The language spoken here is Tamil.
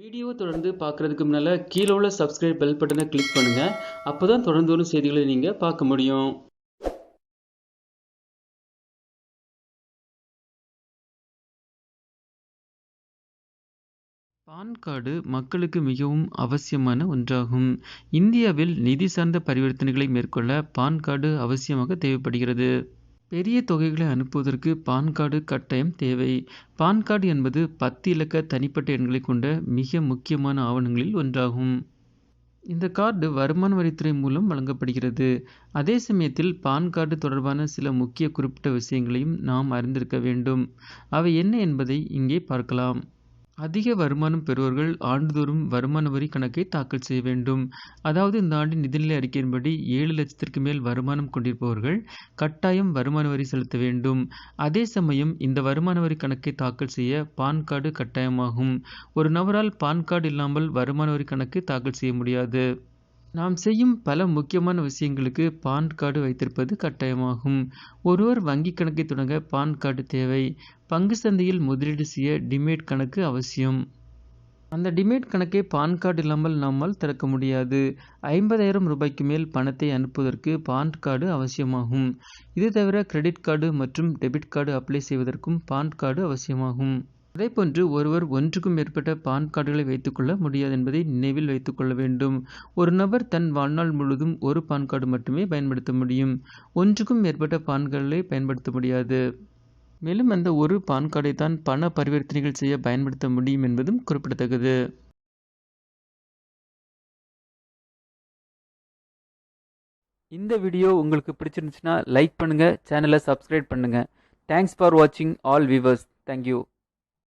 வீடியோ தொடர்ந்து பார்க்குறதுக்கு முன்னால் கீழே உள்ள சப்ஸ்கிரைப் பெல் பட்டனை கிளிக் பண்ணுங்கள் அப்போ தான் தொடர்ந்து வரும் செய்திகளை நீங்கள் பார்க்க முடியும். பான் கார்டு மக்களுக்கு மிகவும் அவசியமான ஒன்றாகும். இந்தியாவில் நிதி சார்ந்த பரிவர்த்தனைகளை மேற்கொள்ள பான் கார்டு அவசியமாக தேவைப்படுகிறது. பெரிய தொகைகளை அனுப்புவதற்கு பான் கார்டு கட்டாயம் தேவை. பான் கார்டு என்பது பத்து இலக்க தனிப்பட்ட எண்களை கொண்ட மிக முக்கியமான ஆவணங்களில் ஒன்றாகும். இந்த கார்டு வருமான வரித்துறை மூலம் வழங்கப்படுகிறது. அதே சமயத்தில் பான் கார்டு தொடர்பான சில முக்கிய குறிப்பிட்ட விஷயங்களையும் நாம் அறிந்திருக்க வேண்டும். அவை என்ன என்பதை இங்கே பார்க்கலாம். அதிக வருமானம் பெறுவர்கள் ஆண்டுதோறும் வருமான வரி கணக்கை தாக்கல் செய்ய வேண்டும். அதாவது இந்த ஆண்டின் நிதிநிலை அறிக்கையின்படி ஏழு லட்சத்திற்கு மேல் வருமானம் கொண்டிருப்பவர்கள் கட்டாயம் வருமான வரி செலுத்த வேண்டும். அதே சமயம் இந்த வருமான வரி கணக்கை தாக்கல் செய்ய பான் கார்டு கட்டாயமாகும். ஒரு நபரால் பான் கார்டு இல்லாமல் வருமான வரி கணக்கு தாக்கல் செய்ய முடியாது. நாம் செய்யும் பல முக்கியமான விஷயங்களுக்கு பான் கார்டு வைத்திருப்பது கட்டாயமாகும். ஒருவர் வங்கி கணக்கை தொடங்க பான் கார்டு தேவை. பங்கு சந்தையில் முதலீடு செய்ய டிமேட் கணக்கு அவசியம். அந்த டிமேட் கணக்கை பான் கார்டு இல்லாமல் நம்மால் திறக்க முடியாது. ஐம்பதாயிரம் ரூபாய்க்கு மேல் பணத்தை அனுப்புவதற்கு பான் கார்டு அவசியமாகும். இது தவிர கிரெடிட் கார்டு மற்றும் டெபிட் கார்டு அப்ளை செய்வதற்கும் பான் கார்டு அவசியமாகும். அதேபோன்று ஒருவர் ஒன்றுக்கும் மேற்பட்ட பான் கார்டுகளை வைத்துக்கொள்ள முடியாது என்பதை நினைவில் வைத்துக்கொள்ள வேண்டும். ஒரு நபர் தன் வாழ்நாள் முழுவதும் ஒரு பான் கார்டு மட்டுமே பயன்படுத்த முடியும். ஒன்றுக்கும் மேற்பட்ட பான் கார்டுகளை பயன்படுத்த முடியாது. மேலும் அந்த ஒரு பான் கார்டை தான் பண பரிவர்த்தனைகள் செய்ய பயன்படுத்த முடியும் என்பதும் குறிப்பிடத்தக்கது. இந்த வீடியோ உங்களுக்கு பிடிச்சிருந்துச்சுன்னா லைக் பண்ணுங்கள் சேனலை சப்ஸ்கிரைப் பண்ணுங்கள் தேங்க்ஸ் ஃபார் வாட்சிங் ஆல் வியூவர்ஸ் தேங்க்யூ